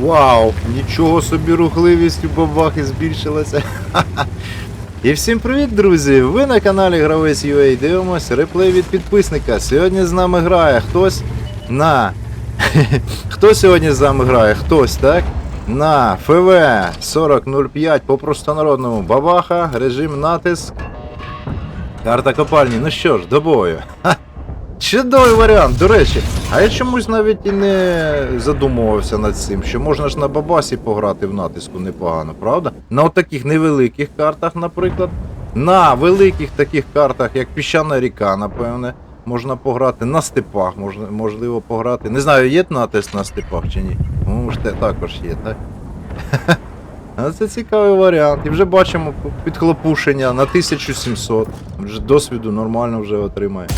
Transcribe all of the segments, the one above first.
Вау! Нічого собі рухливість у бабахи збільшилася. І всім привіт, друзі! Ви на каналі Гравець UA дивимось реплей від підписника. Сьогодні з нами грає хтось на. Хто сьогодні з нами грає? Хтось, так? На ФВ 4005 по простонародному бабаха, режим натиск. Карта копальні. Ну що ж, до бою. Чудовий варіант, до речі. А я чомусь навіть і не задумувався над цим, що можна ж на бабасі пограти в натиску непогано, правда? На от таких невеликих картах, наприклад. На великих таких картах, як піщана ріка, напевне, можна пограти. На степах можна, можливо пограти. Не знаю, є натиск на степах чи ні. Те також є, так? Це цікавий варіант. І вже бачимо підхлопушення на 1700. Вже досвіду нормально вже отримає.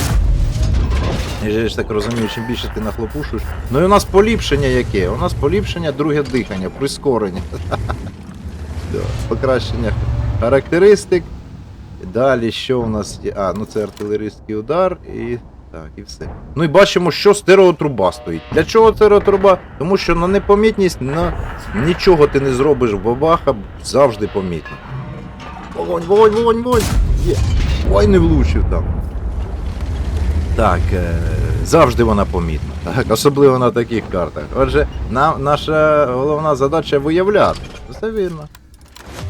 Я ж так розумію, чим більше ти нахлопушуєш. Ну і у нас поліпшення яке? У нас поліпшення друге дихання, прискорення. Покращення характеристик. Далі що у нас є? А, ну це артилерійський удар і. Так, і все. Ну і бачимо, що стереотруба стоїть. Для чого стереотруба? Тому що на непомітність на нічого ти не зробиш в бабаха, завжди помітно. Вогонь, вогонь, вогонь, вогонь! Є. Ой, не влучив там. Так, е, завжди вона помітна. Так, особливо на таких картах. Отже, нам, наша головна задача виявляти. Все вірно.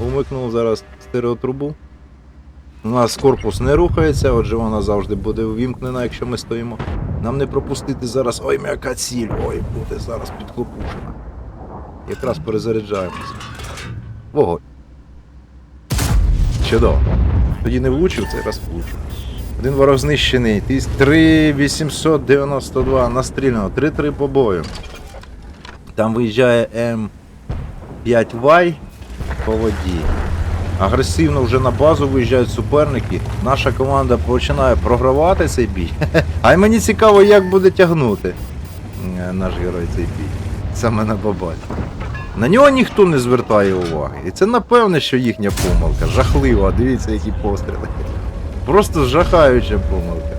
Умикнув зараз стереотрубу. У нас корпус не рухається, отже, вона завжди буде увімкнена, якщо ми стоїмо. Нам не пропустити зараз. Ой, м'яка ціль, ой, буде зараз підхлопушена. Якраз перезаряджаємося. Вогонь. Чудово. Тоді не влучив, цей раз влучив. Один ворог знищений. 3892 настріляно. 3-3 по бою. Там виїжджає М5Y по воді. Агресивно вже на базу виїжджають суперники. Наша команда починає програвати цей бій. А й мені цікаво, як буде тягнути е, наш герой цей бій. Саме на бабаті. На нього ніхто не звертає уваги. І це напевне, що їхня помилка. Жахлива, дивіться, які постріли. Просто жахаюча помилка.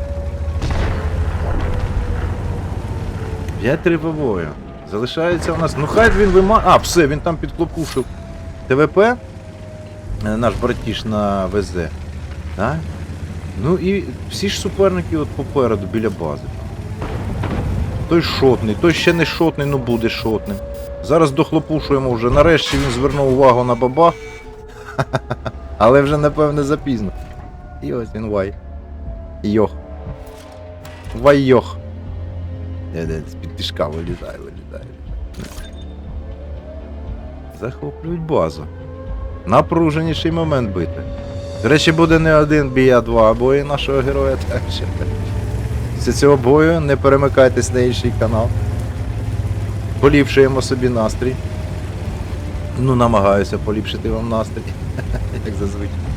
5-3 по. Залишається у нас. Ну хай він вима. А, все, він там підклопушив ТВП. е, Наш братіш на ВЗ. Так? Ну і всі ж суперники от попереду біля бази. Той шотний, той ще не шотний, ну буде шотним. Зараз дохлопушуємо вже. Нарешті він звернув увагу на бабах. Але вже напевне запізно. І ось він вай. Йох. Вай йох. З-під тишка вилітає, вилітає. Захоплюють базу. Напруженіший момент бити. До речі, буде не один бій, а два бої нашого героя, що. Після цього бою не перемикайтесь на інший канал. Поліпшуємо собі настрій. Ну, намагаюся поліпшити вам настрій. Як зазвичай.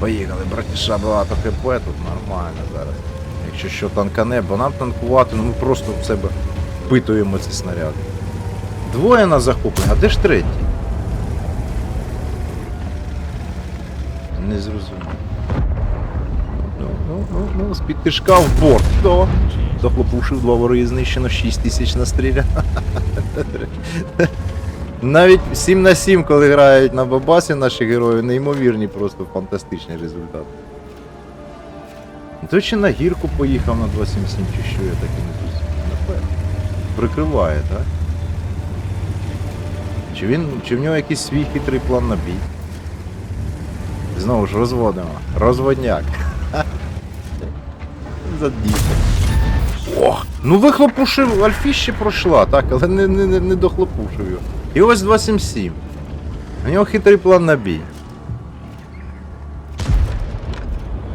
Поїхали, братіша, багато хп тут нормально зараз. Якщо що танкане, бо нам танкувати, ну ми просто в себе впитуємо ці снаряди. Двоє на захоплення, а де ж третій? Не зрозумів. Ну, ну, ну, ну, з-під тишка в борт. До. Захлопушив два вороги знищено 6 тисяч настріляно. Навіть 7 на 7, коли грають на бабасі наші герої, неймовірні, просто фантастичний результат. То чи на гірку поїхав на 277, чи що я так і не зрозумів. Прикриває, так? Чи він. Чи в нього якийсь свій хитрий план на бій? Знову ж розводимо. Розводняк. Задійсно. Ох! Ну вихлопушив, Альфіще пройшла, так, але не, не, не дохлопушив його. І ось 277. У нього хитрий план на бій.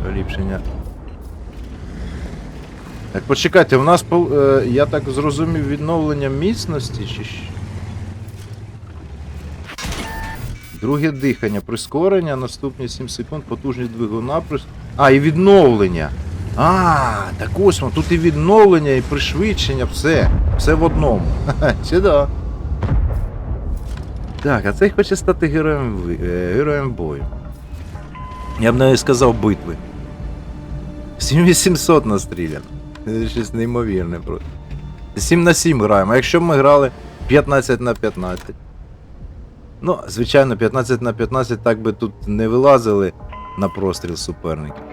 Поліпшення. Так, почекайте, у нас, е, я так зрозумів, відновлення міцності чи що? Друге дихання, прискорення, наступні 7 секунд, потужність двигуна, прис... А, і відновлення. А, так ось тут і відновлення, і пришвидшення, все. Все в одному. Ха-ха, Чудово. Так, а цей хоче стати героєм, е, героєм бою. Я б навіть сказав битви. 7800 настріляно. Це щось неймовірне просто. 7 на 7 граємо. А якщо б ми грали 15 на 15. Ну, звичайно, 15 на 15 так би тут не вилазили на простріл суперників.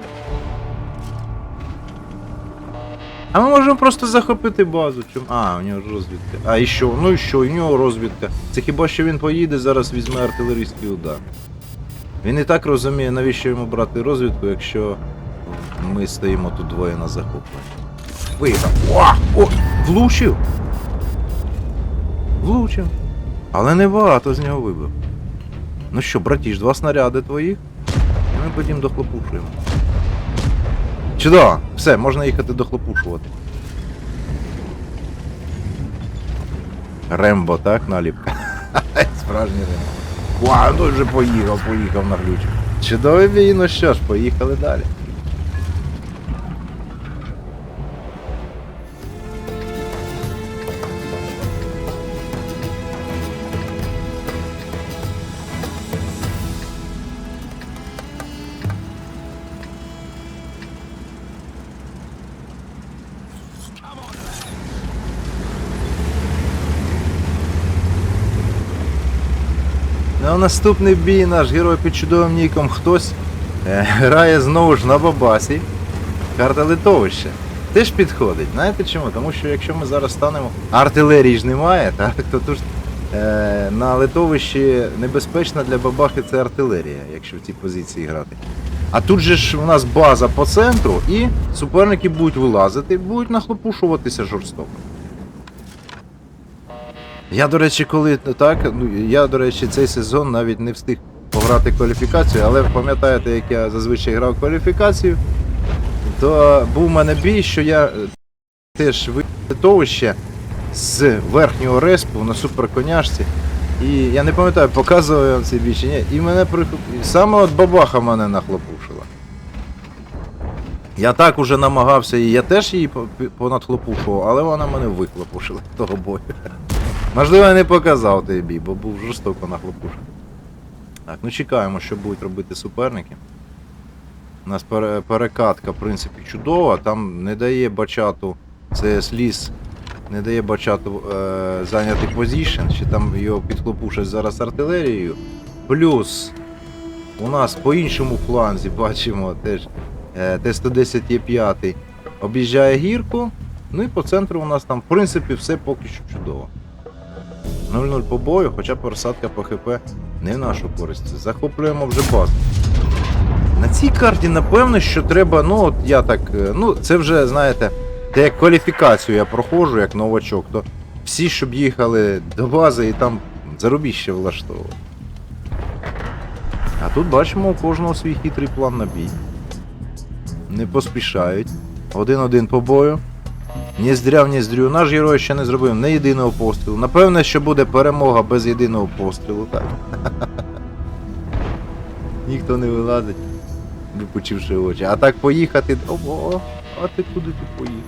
А ми можемо просто захопити базу. Чому? А, у нього розвідка. А і що? Ну і що, у нього розвідка. Це хіба що він поїде, зараз візьме артилерійський удар. Він і так розуміє, навіщо йому брати розвідку, якщо ми стоїмо тут двоє на захопленні. Виїхав. О! О! Влучив! Влучив. Але не багато з нього вибив. Ну що, братіш, два снаряди твоїх, і ми потім дохлопушуємо. Чудово! Все, можна їхати дохлопушувати. Рембо, так, наліпка? Справжній Рембо. Вау, ну вже поїхав, поїхав на глючу. Чудовий бій, ну що ж, поїхали далі. Наступний бій наш герой під чудовим ніком хтось е, грає знову ж на бабасі. Карта литовища. Теж підходить. Знаєте чому? Тому що якщо ми зараз станемо. Артилерії ж немає, так? То тут е, на литовищі небезпечна для бабахи це артилерія, якщо в цій позиції грати. А тут же ж у нас база по центру, і суперники будуть вилазити, будуть нахлопушуватися жорстоко. Я, до речі, коли так, ну я, до речі, цей сезон навіть не встиг пограти кваліфікацію, але пам'ятаєте, як я зазвичай грав кваліфікацію, то був у мене бій, що я е, теж витовище з верхнього респу на суперконяшці. І я не пам'ятаю, показував я вам цей бій чи ні, і мене при... саме от бабаха мене нахлопушила. Я так уже намагався, і я теж її понадхлопушував, але вона мене виклопушила того бою. Можливо, я не показав той бій, бо був жорстоко нахлопушений. Так, ну чекаємо, що будуть робити суперники. У нас перекатка, в принципі, чудова, там не дає бачату, це сліз, не дає бачату е, зайняти позішн, чи там його підхлопушать зараз артилерією. Плюс у нас по іншому фланзі бачимо теж е, Т-110 є 5 об'їжджає гірку. Ну і по центру у нас там, в принципі, все поки що чудово. 0-0 по бою, хоча просадка по ХП не в нашу користь. Захоплюємо вже базу. На цій карті, напевно, що треба, ну от я так, е, ну це вже, знаєте, те як кваліфікацію я проходжу як новачок, то всі, щоб їхали до бази і там зарубіще влаштовували. А тут бачимо у кожного свій хитрий план на бій. Не поспішають. Один-один по бою. Ні здряв, ні здрю. Наш герой ще не зробив ні єдиного пострілу. Напевне, що буде перемога без єдиного пострілу, так. Ніхто не вилазить, випучивши очі. А так поїхати. Ого, а ти куди ти поїхав?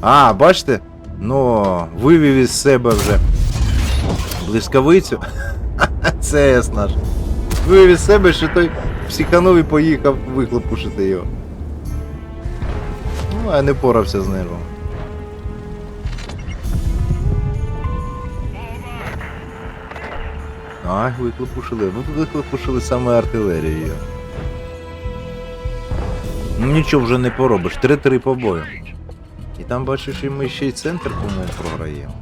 А, бачите? Ну, вивів із себе вже блискавицю. Це наш. Вивів із себе, що той психанув і поїхав вихлопушити його. Ну, а не порався з нервом. Ай, виклопушили. Ну тут виклопушили саме артилерією. Ну нічого вже не поробиш. 3-3 по бою. І там бачиш, і ми ще й центр, по-моєму, програємо.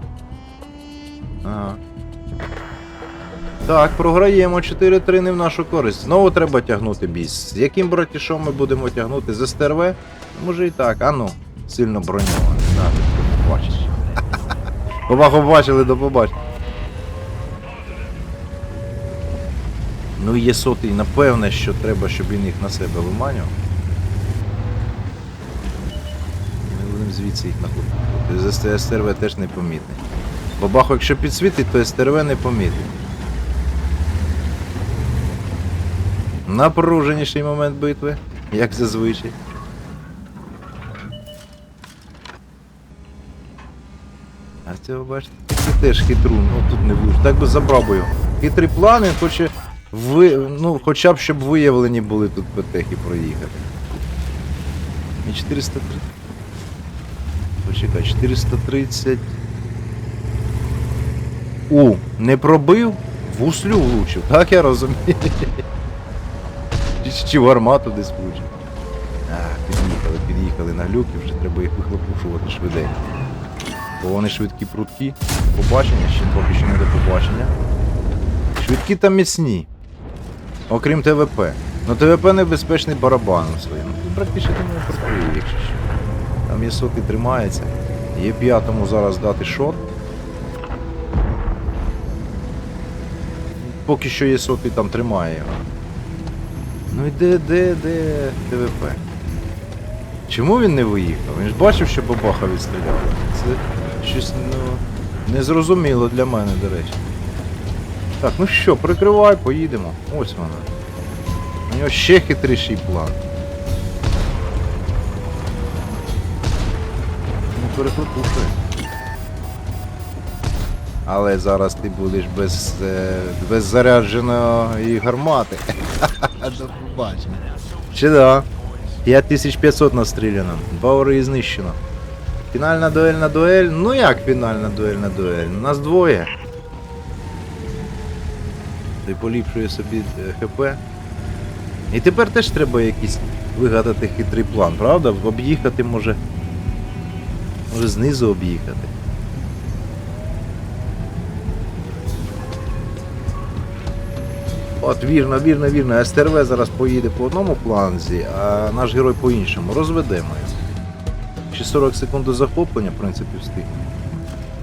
Ага. Так, програємо 4-3 не в нашу користь. Знову треба тягнути бій. З яким братішом ми будемо тягнути? З СТРВ? Може і так, а ну, сильно ти бачиш. Побаху бачили, до побачення. Ну є сотий, напевне, що треба, щоб він їх на себе виманював. Ми будемо звідси їх накупити. З СТРВ теж непомітний. Бабаху, якщо підсвітить, то СТРВ не помітить. Напруженіший момент битви, як зазвичай. А цього бачите, це теж хитрун, ну тут не влучить. Так би забрав би його. Хитрий план, він хоче ви, ну, хоча б щоб виявлені були тут петехи проїхати. І 430. Почекай, 430. У, не пробив, в услю влучив, так я розумію. Чи, чи в гармату десь влучив. А, під'їхали, під'їхали на глюки, вже треба їх вихлопушувати швиденько. Бо вони швидкі прутки. Побачення, ще поки що не до побачення. Швидкі та міцні. Окрім ТВП. Ну ТВП небезпечний барабаном своїм. Практично думаю працює, якщо що. Там є соти тримається. Є п'ятому зараз дати шот. Поки що є соти там тримає його. Ну і де, де, де ТВП? Чому він не виїхав? Він ж бачив, що бабаха відстріляла. Це щось ну, незрозуміло для мене, до речі. Так, ну що, прикривай, поїдемо. Ось вона. У нього ще хитріший план. Ну, перехлопушує. Але зараз ти будеш без, е, без зарядженої гармати. До побачення. Чи да? 5500 настріляно, два ури знищено. Фінальна дуель на дуель? Ну як фінальна дуель на дуель? Нас двоє. Ти поліпшує собі е, ХП. І тепер теж треба якийсь вигадати хитрий план, правда? Об'їхати може. Може знизу об'їхати. От, вірно, вірно, вірно. СТРВ зараз поїде по одному фланзі, а наш герой по іншому. Розведемо його. Ще 40 секунд до захоплення, в принципі, встиг.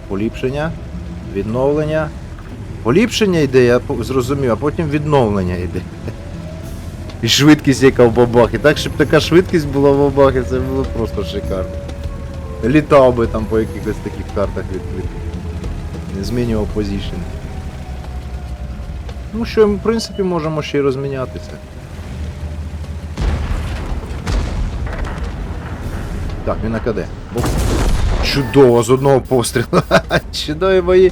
Поліпшення, відновлення. Поліпшення йде, я зрозумів, а потім відновлення йде. І швидкість яка в бабахі. Так, щоб така швидкість була в бабахі, це було просто шикарно. Літав би там по якихось таких картах відкритих. Не змінював позішн. Ну що, в принципі, можемо ще й розмінятися. Так, він АКД. Оп. Чудово, з одного пострілу. Чудові бої,